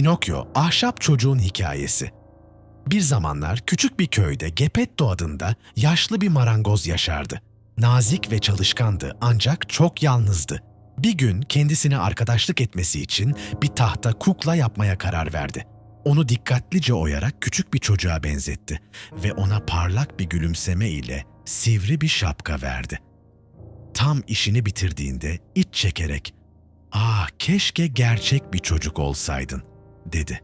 Pinokyo, ahşap çocuğun hikayesi. Bir zamanlar küçük bir köyde Geppetto adında yaşlı bir marangoz yaşardı. Nazik ve çalışkandı ancak çok yalnızdı. Bir gün kendisine arkadaşlık etmesi için bir tahta kukla yapmaya karar verdi. Onu dikkatlice oyarak küçük bir çocuğa benzetti ve ona parlak bir gülümseme ile sivri bir şapka verdi. Tam işini bitirdiğinde iç çekerek "Ah, keşke gerçek bir çocuk olsaydın." Dedi.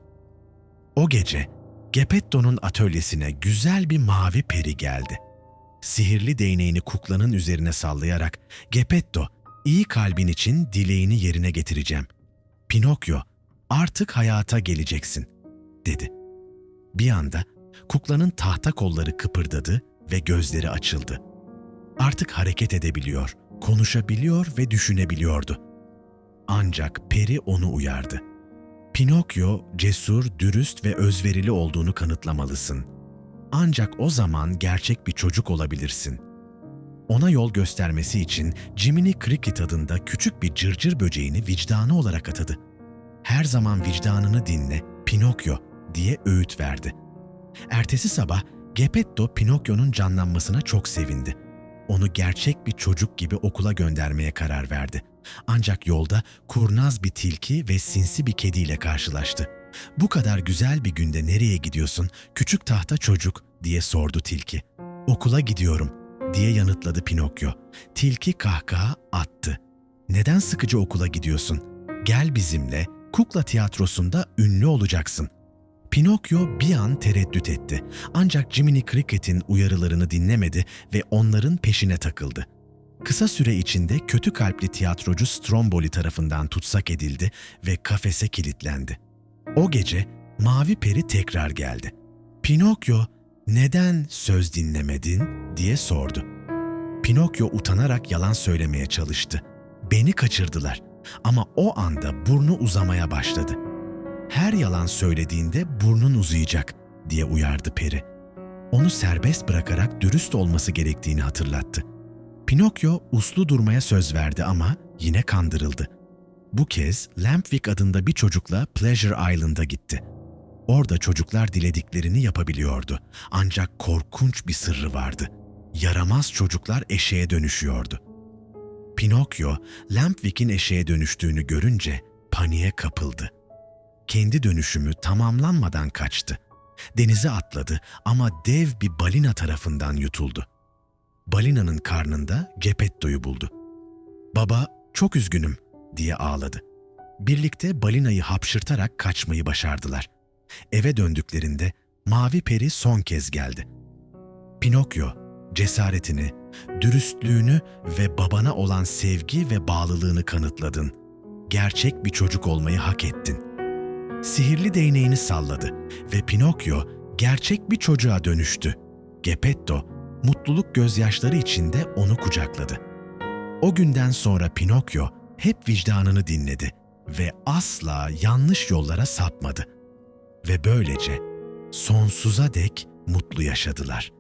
O gece Geppetto'nun atölyesine güzel bir mavi peri geldi. Sihirli değneğini kuklanın üzerine sallayarak Geppetto, iyi kalbin için dileğini yerine getireceğim. Pinokyo, artık hayata geleceksin, dedi. Bir anda kuklanın tahta kolları kıpırdadı ve gözleri açıldı. Artık hareket edebiliyor, konuşabiliyor ve düşünebiliyordu. Ancak peri onu uyardı. Pinokyo cesur, dürüst ve özverili olduğunu kanıtlamalısın. Ancak o zaman gerçek bir çocuk olabilirsin. Ona yol göstermesi için Jiminy Cricket adında küçük bir cırcır böceğini vicdanı olarak atadı. Her zaman vicdanını dinle, Pinokyo diye öğüt verdi. Ertesi sabah Geppetto Pinokyo'nun canlanmasına çok sevindi. Onu gerçek bir çocuk gibi okula göndermeye karar verdi. Ancak yolda kurnaz bir tilki ve sinsi bir kediyle karşılaştı. Bu kadar güzel bir günde nereye gidiyorsun küçük tahta çocuk diye sordu tilki. Okula gidiyorum diye yanıtladı Pinokyo. Tilki kahkaha attı. Neden sıkıcı okula gidiyorsun? Gel bizimle kukla tiyatrosunda ünlü olacaksın. Pinokyo bir an tereddüt etti. Ancak Jiminy Cricket'in uyarılarını dinlemedi ve onların peşine takıldı. Kısa süre içinde kötü kalpli tiyatrocu Stromboli tarafından tutsak edildi ve kafese kilitlendi. O gece Mavi Peri tekrar geldi. Pinokyo, neden söz dinlemedin diye sordu. Pinokyo utanarak yalan söylemeye çalıştı. Beni kaçırdılar ama o anda burnu uzamaya başladı. Her yalan söylediğinde burnun uzayacak diye uyardı peri. Onu serbest bırakarak dürüst olması gerektiğini hatırlattı. Pinokyo uslu durmaya söz verdi ama yine kandırıldı. Bu kez Lampwick adında bir çocukla Pleasure Island'a gitti. Orada çocuklar dilediklerini yapabiliyordu. Ancak korkunç bir sırrı vardı. Yaramaz çocuklar eşeğe dönüşüyordu. Pinokyo, Lampwick'in eşeğe dönüştüğünü görünce paniğe kapıldı. Kendi dönüşümü tamamlanmadan kaçtı. Denize atladı ama dev bir balina tarafından yutuldu. Balinanın karnında Geppetto'yu buldu. Baba, çok üzgünüm diye ağladı. Birlikte balinayı hapşırtarak kaçmayı başardılar. Eve döndüklerinde mavi peri son kez geldi. Pinokyo, cesaretini, dürüstlüğünü ve babana olan sevgi ve bağlılığını kanıtladın. Gerçek bir çocuk olmayı hak ettin. Sihirli değneğini salladı ve Pinokyo gerçek bir çocuğa dönüştü. Geppetto, mutluluk gözyaşları içinde onu kucakladı. O günden sonra Pinokyo hep vicdanını dinledi ve asla yanlış yollara sapmadı. Ve böylece sonsuza dek mutlu yaşadılar.